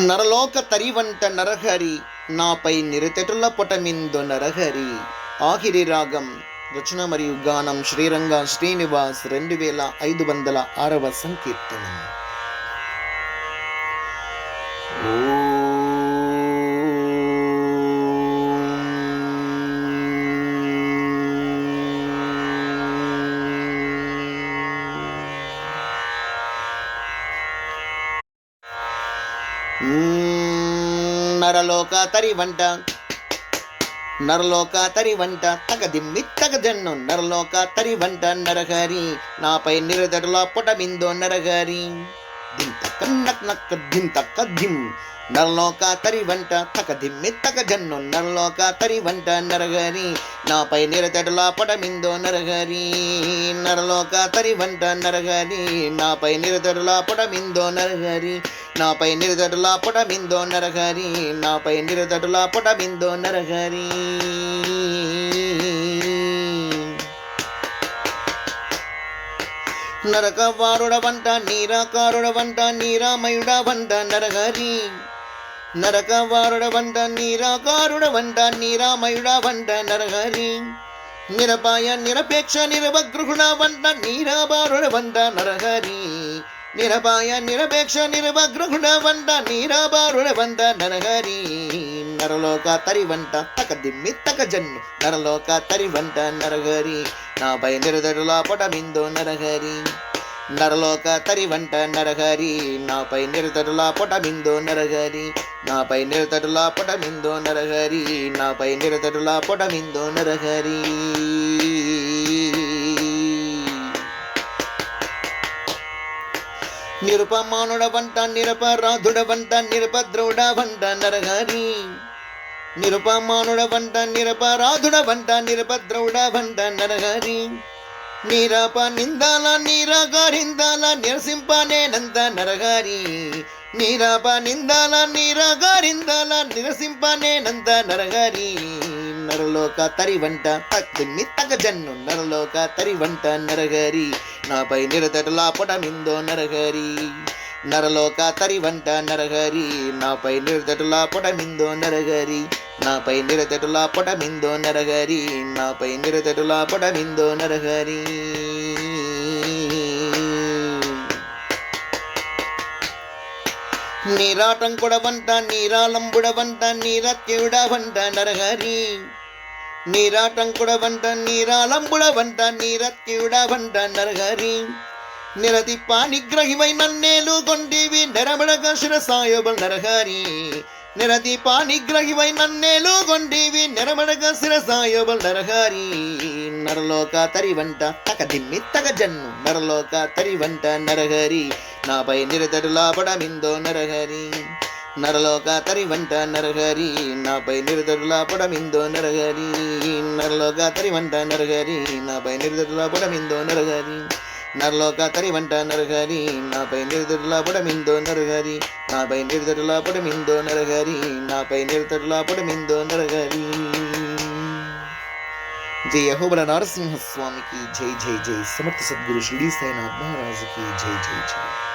నరలోక తరివంట నరహరి నాపై నిరతెటుల పొటమిందు నరహరి ఆఖిరి రాగం రచన మరియు గానం శ్రీరంగ శ్రీనివాస్ రెండు వేల ఐదు వందల ఆరవ సంకీర్తనం నరలోక తరి వంట నరలోక తరి వంట తగదిమ్మి తగదన్ను నరలోక తరి వంట నరహరి నాపై నిరదడులా పొటమిందో నరహరి. దింత కన్నక్ నక్క దింత కద్దిం నరలోక తరి వంట తగదిమ్మి తగజన్ను నరలోక తరి వంట నరహరి నాపై నిరతడుల పొటమిందో నరగరి. నరలోక తరి వంట నరహరి నాపై నిరతడుల పొటమిందో నరగరి. నాపై నిరతడుల పొటమిందో నరగరి. నాపై నిరతడుల పొటమిందో నరగరి. నరకవారుడ వంట నీరాకారుడ వంట నీరామయుడ వంట నరహరి నరకవారుడ వంట నీరాకారుడ వంట నీరామయుడ వంట నరహరి నిరపాయ నిరపేక్ష నిరవగృహుణ వంట నీరాబారుడ వంట నరహరి నిరపాయ నిరపేక్ష నిరవగృహుణ వంట నీరాబారుడ వంట నరహరి నరలోక తరి వంట తక దిమ్మి తక జన్ను నరలోక తరి వంట నరహరి. నాపై నిరదడుల పొటమిందో నరహరి. నరలోక తరి వంట నరహరి. నాపై నిరతడుల పొటమిందో నరహరి. నాపై నిరతడుల పొటమిందో నరహరి. నాపై నిరతడుల పొటమిందో నరహరి. నిరుపమానుడ వంట నిరపరాధుడ వంట నిరపద్రౌడ వంట నరహరి నిరుపమానుడ వంట నిరపరాధుడ వంట నిరపద్రౌడ వంట నరహరి నీరాప నిందాల నీరాగారిందాల నిరసింపనేనంత నరగారి నీరాప నిందాల నీరాగారిందాల నిరసింపనేనంత నరగారి నరలోక తరి వంట తగ్గిన్ని తగజన్ను నరలోక తరి వంట నరగారి. నాపై నిరతడుల పొటమిందో నరహరి. నరలోక తరి వంట నరహరి. నాపై నిరతడుల పొటమిందో నరగరి నాపై నిరతడుల పొటమిందో నరగరి నాపై నిరతడుల పొటమిందో నరగరి నీరాటంకుడ వంట నీరాలంబుడ వంట నీరత్యుడ వంట నరహరి. నీరాటంకుడ వంట నీరాలంబుడ వంట నీరత్యుడ వంట నరహరి. నిరతి పానిగ్రహివై నన్నేలు కొండివి నెరమడగ శిరసాయోబల్ నరహరి. నిరతి పానిగ్రహివై నన్నేలు కొండివి నెరమడగ శిరసాయోబల్ నరహరి. నరలోక తరి వంట తక దిమ్మి తగ జన్ను నరలోక తరి వంట నరహరి. నాపై నిరతడులాపడమిందో నరహరి. నరలోక తరి వంట నరహరి నాపై నిరతడుల పడమిందో నరహరి. నరలోక తరి వంట నరహరి నాపై నిరతడుల పడమిందో నరహరి. నరలోక తరి వంట నరహరి నాపై నిరతడుల పడమిందో నరహరి. నాపై నిరతడుల పడమిందో నరహరి నాపై నిరతడుల పడమిందో నరహరి. జై అహోబల నరసింహస్వామికి జై జై జై. సమర్థ సద్గురు షిరిడి సాయినాథ్ మహారాజుకి జై జై జై.